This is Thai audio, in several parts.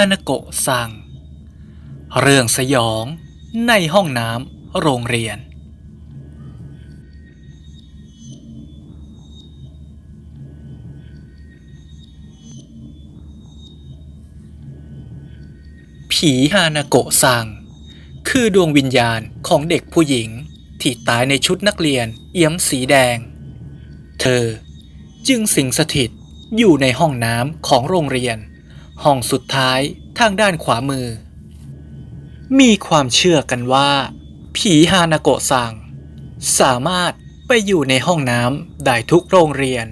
ฮานาโกะซัง เรื่องสยองในห้องน้ำโรงเรียน ผีฮานาโกะซัง คือดวงวิญญาณของเด็กผู้หญิงที่ตายในชุดนักเรียนเอี้ยมสีแดง เธอจึงสิงสถิตอยู่ในห้องน้ำของโรงเรียน ห้องสุดท้ายทางด้านขวามือ มีความเชื่อกันว่า ผีฮานาโกะซังสามารถไปอยู่ในห้องน้ำได้ทุกโรงเรียน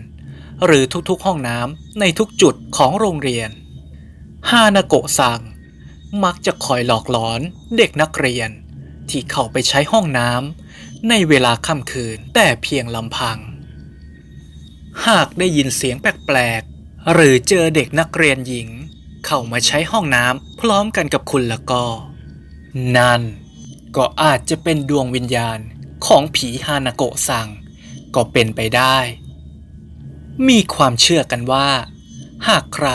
หรือทุกๆห้องน้ำในทุกจุดของโรงเรียนฮานาโกะซังมักจะคอยหลอกหลอนเด็กนักเรียน ที่เข้าไปใช้ห้องน้ำในเวลาค่ำคืนแต่เพียงลำพัง หากได้ยินเสียงแปลกๆหรือเจอเด็กนักเรียนหญิง เข้ามาใช้ห้องน้ำพร้อมกันกับคุณแล้วก็ นั่น ก็อาจจะเป็นดวงวิญญาณของผีฮานาโกะซัง ก็เป็นไปได้ มีความเชื่อกันว่า หากใคร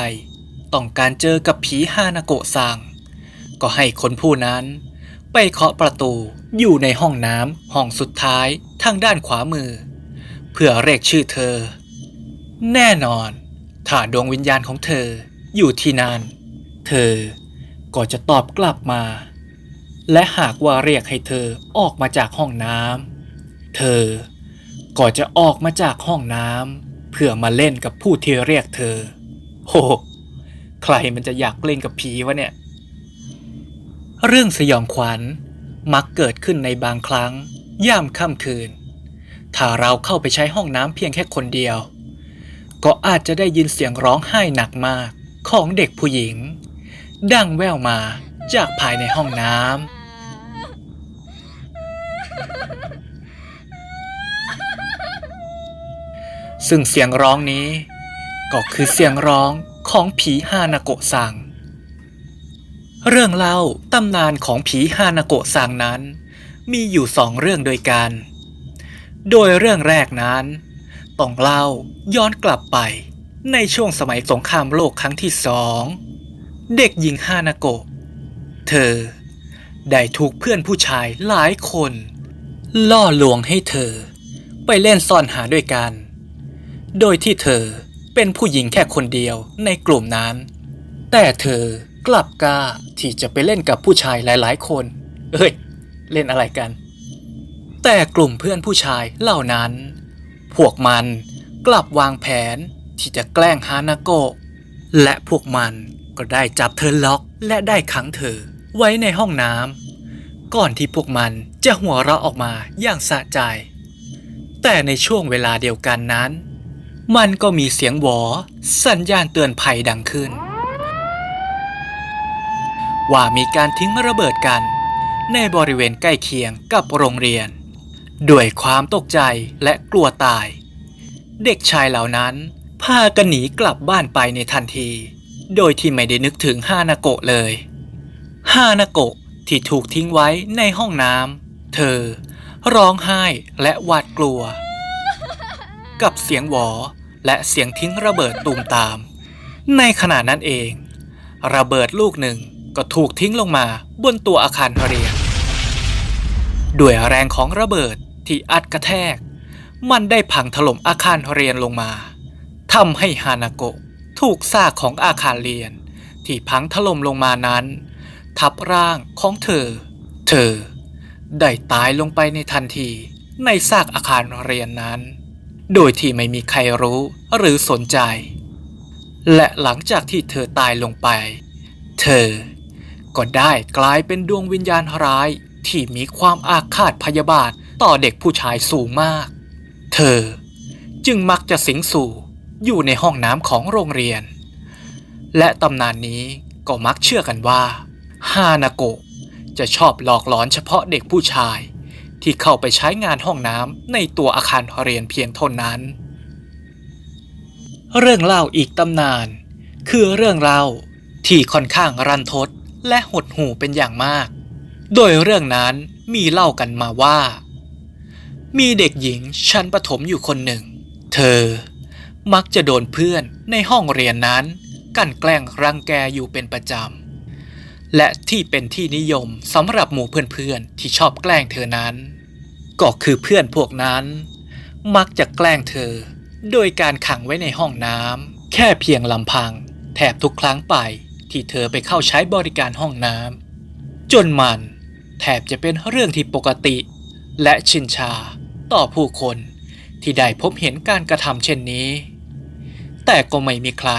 ต้องการเจอกับผีฮานาโกะซัง ก็ให้คนผู้นั้น ไปเคาะประตูอยู่ในห้องน้ำห้องสุดท้ายทางด้านขวามือ เพื่อเรียกชื่อเธอ แน่นอน ถ้าดวงวิญญาณของเธอ อยู่ที่นั่นเธอก็จะตอบกลับมา และหากว่าเรียกให้เธอออกมาจากห้องน้ำเธอก็จะออกมาจากห้องน้ำเพื่อมาเล่นกับผู้ที่เรียกเธอโหใครมันจะอยากเล่นกับผีวะเนี่ย เรื่องสยองขวัญมักเกิดขึ้นในบางครั้ง ย่ามค่ำคืน ถ้าเราเข้าไปใช้ห้องน้ำเพียงแค่คนเดียว ก็อาจจะได้ยินเสียงร้องไห้หนักมาก ของเด็กผู้หญิง ดังแว่วมาจากภายในห้องน้ำซึ่งเสียงร้องนี้ ก็คือเสียงร้องของผีฮานาโกะซัง เรื่องเล่าตำนานของผีฮานาโกะซังนั้น มีอยู่สองเรื่องโดยกัน โดยเรื่องแรกนั้น ต้องเล่าย้อนกลับไป ในช่วงสมัยสงครามโลกครั้งที่สอง เด็กหญิงฮานาโกะ เธอ ได้ถูกเพื่อนผู้ชายหลายคน ล่อลวงให้เธอ ไปเล่นซ่อนหาด้วยกัน โดยที่เธอเป็นผู้หญิงแค่คนเดียวในกลุ่มนั้น แต่เธอกลับกล้าที่จะไปเล่นกับผู้ชายหลายๆ คน เอ้ย เล่นอะไรกัน แต่กลุ่มเพื่อนผู้ชายเหล่านั้น พวกมันกลับวางแผน ที่จะแกล้งฮานาโกะและพวกมันก็ได้จับเธอล็อกและได้ขังเธอ ไว้ในห้องน้ำก่อนที่พวกมันจะหัวเราะออกมาอย่างสะใจ แต่ในช่วงเวลาเดียวกันนั้น มันก็มีเสียงหวอ สัญญาณเตือนภัยดังขึ้น ว่ามีการทิ้งระเบิดกัน ในบริเวณใกล้เคียงกับโรงเรียน ด้วยความตกใจและกลัวตาย เด็กชายเหล่านั้น พากันหนีกลับบ้านไปในทันที โดยที่ไม่ได้นึกถึงฮานาโกะเลยฮานาโกะที่ถูกทิ้งไว้ในห้องน้ำเธอ ร้องไห้และหวาดกลัว กับเสียงหวอและเสียงทิ้งระเบิดตูมตาม ในขณะนั้นเอง ระเบิดลูกหนึ่งก็ถูกทิ้งลงมาบนตัวอาคารเรียน ด้วยแรงของระเบิดที่อัดกระแทก มันได้พังถล่มอาคารเรียนลงมา ทำให้ฮานาโกะถูกซากของอาคารเรียน ที่พังถล่มลงมานั้น ทับร่างของเธอ เธอ ได้ตายลงไปในทันทีในซากอาคารเรียนนั้น โดยที่ไม่มีใครรู้หรือสนใจ และหลังจากที่เธอตายลงไป เธอ ก็ได้กลายเป็นดวงวิญญาณร้ายที่มีความอาฆาตพยาบาทต่อเด็กผู้ชายสูงมาก เธอจึงมักจะสิงสู่ อยู่ในห้องน้ำของโรงเรียน และตำนานนี้ก็มักเชื่อกันว่าฮานาโกะจะชอบหลอกหลอนเฉพาะเด็กผู้ชาย ที่เข้าไปใช้งานห้องน้ำในตัวอาคารเรียนเพียงเท่านั้น เรื่องเล่าอีกตำนาน คือเรื่องเล่าที่ค่อนข้างรันทดและหดหู่เป็นอย่างมาก โดยเรื่องนั้นมีเล่ากันมาว่า มีเด็กหญิงชั้นประถมอยู่คนหนึ่ง เธอ มักจะโดนเพื่อนในห้องเรียนนั้น กันแกล้งรังแกอยู่เป็นประจำ และที่เป็นที่นิยมสำหรับหมู่เพื่อนๆที่ชอบแกล้งเธอนั้น ก็คือเพื่อนพวกนั้น มักจะแกล้งเธอ โดยการขังไว้ในห้องน้ำแค่เพียงลำพัง แทบทุกครั้งไปที่เธอไปเข้าใช้บริการห้องน้ำจนมันแทบจะเป็นเรื่องที่ปกติ และชินชาต่อผู้คนที่ได้พบเห็นการกระทำเช่นนี้ แต่ก็ไม่มีใคร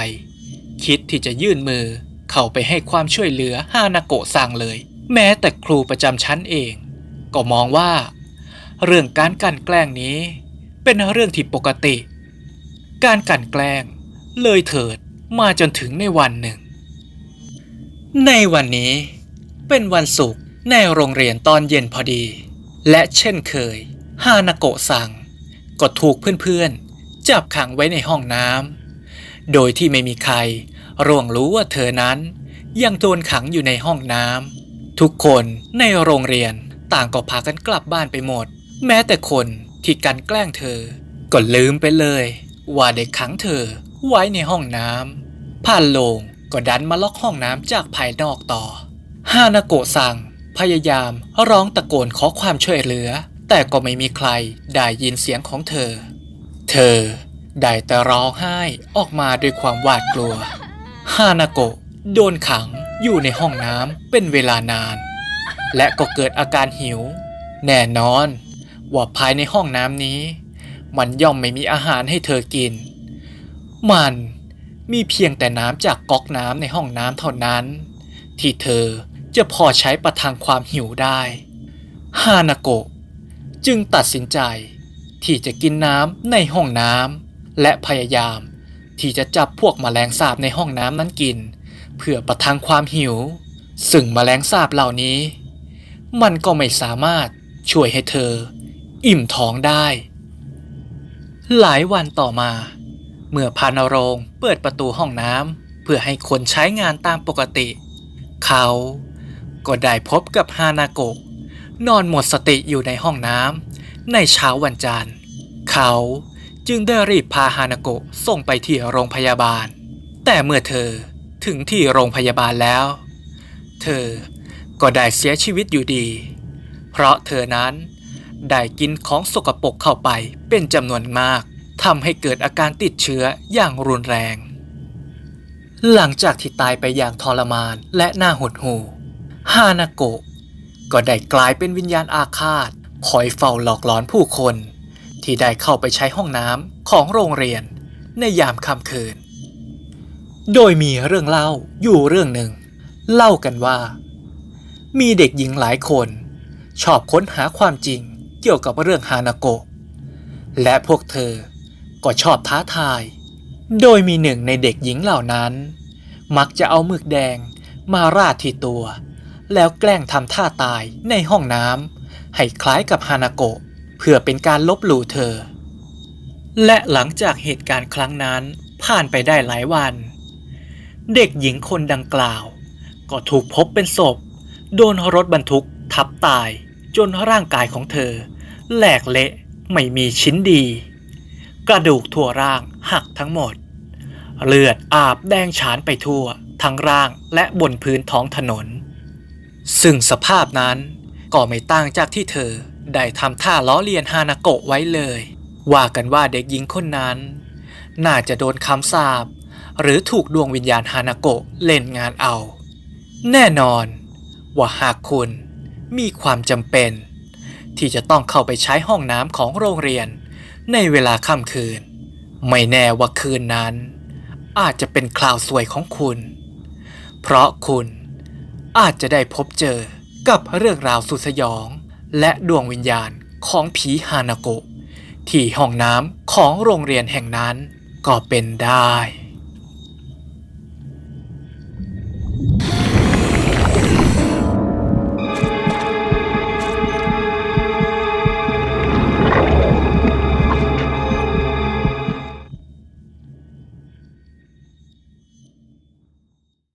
คิดที่จะยื่นมือเข้าไปให้ความช่วยเหลือฮานาโกะซังเลย แม้แต่ครูประจำชั้นเอง ก็มองว่า เรื่องการกลันแกล้งนี้ เป็นเรื่องที่ปกติ การกลันแกล้งเลยเถิดมาจนถึงในวันหนึ่ง ในวันนี้เป็นวันศุกร์ในโรงเรียนตอนเย็นพอดี และเช่นเคยฮานาโกะซังก็ถูกเพื่อนๆ จับขังไว้ในห้องน้ำ โดยที่ไม่มีใครร่วงรู้ว่าเธอนั้น ยังโดนขังอยู่ในห้องน้ำทุกคนในโรงเรียนต่างก็พากันกลับบ้านไปหมด แม้แต่คนที่กันแกล้งเธอ ก็ลืมไปเลย ว่าได้ขังเธอไว้ในห้องน้ำผ่านโลงก็ดันมาล็อกห้องน้ำจากภายนอกต่อฮานาโกะซังพยายามร้องตะโกนขอความช่วยเหลือ แต่ก็ไม่มีใครได้ยินเสียงของเธอ เธอ ได้แต่ร้องไห้ออกมาด้วยความหวาดกลัว ฮานาโกะโดนขังอยู่ในห้องน้ำเป็นเวลานาน และก็เกิดอาการหิว แน่นอน ว่าภายในห้องน้ำนี้ มันย่อมไม่มีอาหารให้เธอกิน มันมีเพียงแต่น้ำจากก๊อกน้ำในห้องน้ำเท่านั้น ที่เธอจะพอใช้ประทังความหิวได้ฮานาโกะจึงตัดสินใจที่จะกินน้ำในห้องน้ำ และพยายาม ที่จะจับพวกแมลงสาบในห้องน้ำนั้นกิน เพื่อประทังความหิว ซึ่งแมลงสาบเหล่านี้ มันก็ไม่สามารถช่วยให้เธอ อิ่มท้องได้ หลายวันต่อมา เมื่อพานโรงเปิดประตูห้องน้ำเพื่อให้คนใช้งานตามปกติ เขาก็ได้พบกับฮานาโกะนอนหมดสติอยู่ในห้องน้ำในเช้าวันจันทร์ เขา จึงได้รีบพาฮานาโกะส่งไปที่โรงพยาบาล แต่เมื่อเธอถึงที่โรงพยาบาลแล้ว เธอก็ได้เสียชีวิตอยู่ดี เพราะเธอนั้นได้กินของสกปรกเข้าไปเป็นจำนวนมากทำให้เกิดอาการติดเชื้ออย่างรุนแรง หลังจากที่ตายไปอย่างทรมานและน่าหดหู่ฮานาโกะก็ได้กลายเป็นวิญญาณอาฆาตคอยเฝ้าหลอกหลอนผู้คน ที่ได้เข้าไปใช้ห้องน้ำของโรงเรียนในยามค่ำคืน โดยมีเรื่องเล่าอยู่เรื่องหนึ่ง เล่ากันว่า มีเด็กหญิงหลายคน ชอบค้นหาความจริงเกี่ยวกับเรื่องฮานาโกะและพวกเธอก็ชอบท้าทาย โดยมีหนึ่งในเด็กหญิงเหล่านั้น มักจะเอาหมึกแดงมาราดที่ตัว แล้วแกล้งทำท่าตายในห้องน้ำให้คล้ายกับฮานาโกะ พื่อเป็นการลบหลู่เธอ และหลังจากเหตุการณ์ครั้งนั้นผ่านไปได้หลายวัน เด็กหญิงคนดังกล่าว ก็ถูกพบเป็นศพ โดนรถบรรทุกทับตายจนร่างกายของเธอ แหลกเละไม่มีชิ้นดี กระดูกทั่วร่างหักทั้งหมด เลือดอาบแดงฉานไปทั่ว ทั้งร่างและบนพื้นท้องถนน ซึ่งสภาพนั้นก็ไม่ต่างจากที่เธอ ได้ทำท่าล้อเลียนฮานาโกะไว้เลย ว่ากันว่าเด็กหญิงคนนั้น น่าจะโดนคำสาปหรือถูกดวงวิญญาณฮานาโกะเล่นงานเอา แน่นอน ว่าหากคุณมีความจำเป็น ที่จะต้องเข้าไปใช้ห้องน้ำของโรงเรียน ในเวลาค่ำคืน ไม่แน่ว่าคืนนั้น อาจจะเป็นคราวสวยของคุณ เพราะคุณอาจจะได้พบเจอกับเรื่องราวสุดสยอง และดวงวิญญาณของผีฮานาโกะที่ห้องน้ำของโรงเรียนแห่งนั้นก็เป็นได้